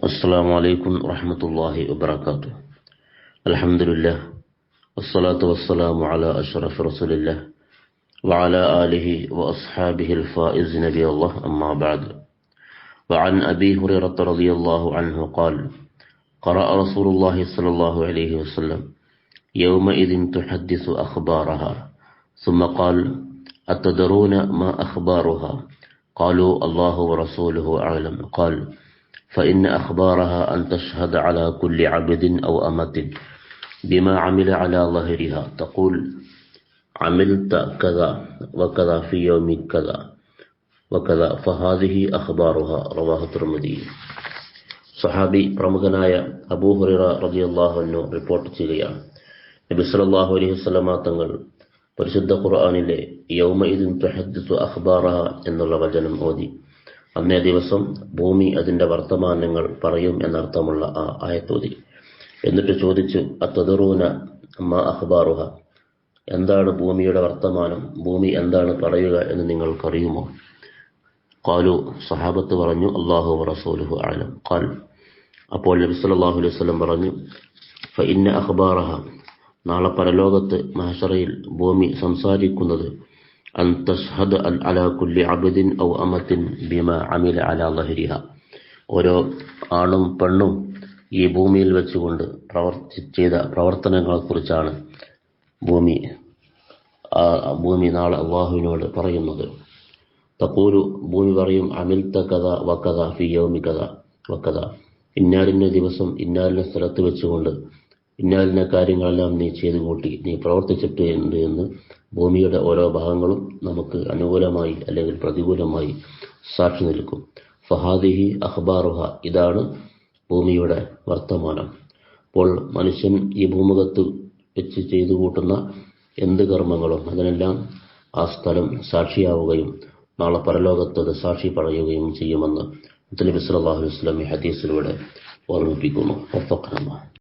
السلام عليكم ورحمة الله وبركاته. الحمد لله والصلاة والسلام على أشرف رسول الله وعلى آله وأصحابه الفائز نبي الله أما بعد. وعن أبي هريرة رضي الله عنه قال قرأ رسول الله صلى الله عليه وسلم يومئذ تحدث أخبارها. ثم قال أتدرون ما أخبارها؟ قالوا الله ورسوله أعلم. قال فإن أخبارها أن تشهد على كل عبد أو أمة بما عمل على ظهرها تقول عملت كذا وكذا في يوم كذا وكذا فهذه أخبارها رواه الترمذي സഹാബി പ്രമുഖനായ അബൂഹുറ റളിയല്ലാഹു റിപ്പോർട്ട് ചെയ്യുകയാണ് നബി സല്ലല്ലാഹു അലൈഹി വസല്ലമ തങ്ങൾ പരിശുദ്ധ ഖുർആനിലെ യൗമ ഇദിൻ തുഹദ്ദിസു അഖ്ബാറഹ എന്നുള്ള വചനം ഓതി അന്നേ ദിവസം ഭൂമി അതിന്റെ വർത്തമാനങ്ങൾ പറയും എന്നർത്ഥമുള്ള ആ ആയത്തോതി. എന്നിട്ട് ചോദിച്ചു അത്തതറൂന അമ്മ അഹ്ബാറുഹ? എന്താണ് ഭൂമിയുടെ വർത്തമാനം? ഭൂമി എന്താണ് പറയുക എന്ന് നിങ്ങൾക്കറിയുമോ? കാലു സഹാബത്ത് പറഞ്ഞു അള്ളാഹു റസൂലുഹു ആലം കാൽ അപ്പോൾ നബി സല്ലല്ലാഹു അലൈഹി വസല്ലം പറഞ്ഞു ഇന്ന അഖ്ബാറഹ നാളെ പരലോകത്ത് മഹഷറയിൽ ഭൂമി സംസാരിക്കുന്നത് അൻ تشهد അലാ കുല്ലി അബ്ദിൻ ഔ അമത്തിൻ ബിമ അമില അലാ ലഹരിഹ ഓരോ ആണും പെണ്ണും ഈ ഭൂമിയിൽ വെച്ചുകൊണ്ട് പ്രവർത്തി ചെയ്ത പ്രവർത്തനങ്ങളെക്കുറിച്ചാണ് ഭൂമി ഭൂമി നാളെ അള്ളാഹുവിനോട് പറയുന്നത്. തക്കൂരു ഭൂമി പറയും അമിൽത്ത കഥ വക്കഥ ഫിയോമി കഥ വക്കഥ ഇന്നാലിന്റെ ദിവസം ഇന്നാലിന്റെ സ്ഥലത്ത് വെച്ചുകൊണ്ട് ഇന്നാലിന്ന കാര്യങ്ങളെല്ലാം നീ ചെയ്തു കൂട്ടി നീ പ്രവർത്തിച്ചിട്ട് ഉണ്ട് എന്ന് ഭൂമിയുടെ ഓരോ ഭാഗങ്ങളും നമുക്ക് അനുകൂലമായി അല്ലെങ്കിൽ പ്രതികൂലമായി സാക്ഷി നിൽക്കും. ഫഹാദിഹി അഹ്ബാറുഹ ഇതാണ് ഭൂമിയുടെ വർത്തമാനം. അപ്പോൾ മനുഷ്യൻ ഈ ഭൂമുഖത്ത് വെച്ച് ചെയ്തു കൂട്ടുന്ന എന്ത് കർമ്മങ്ങളും അതിനെല്ലാം ആ സ്ഥലം സാക്ഷിയാവുകയും നാളെ പരലോകത്ത് അത് സാക്ഷി പറയുകയും ചെയ്യുമെന്ന് സല്ലല്ലാഹു അലൈഹി വസല്ലം ഹദീസിലൂടെ ഓർമ്മിപ്പിക്കുന്നു.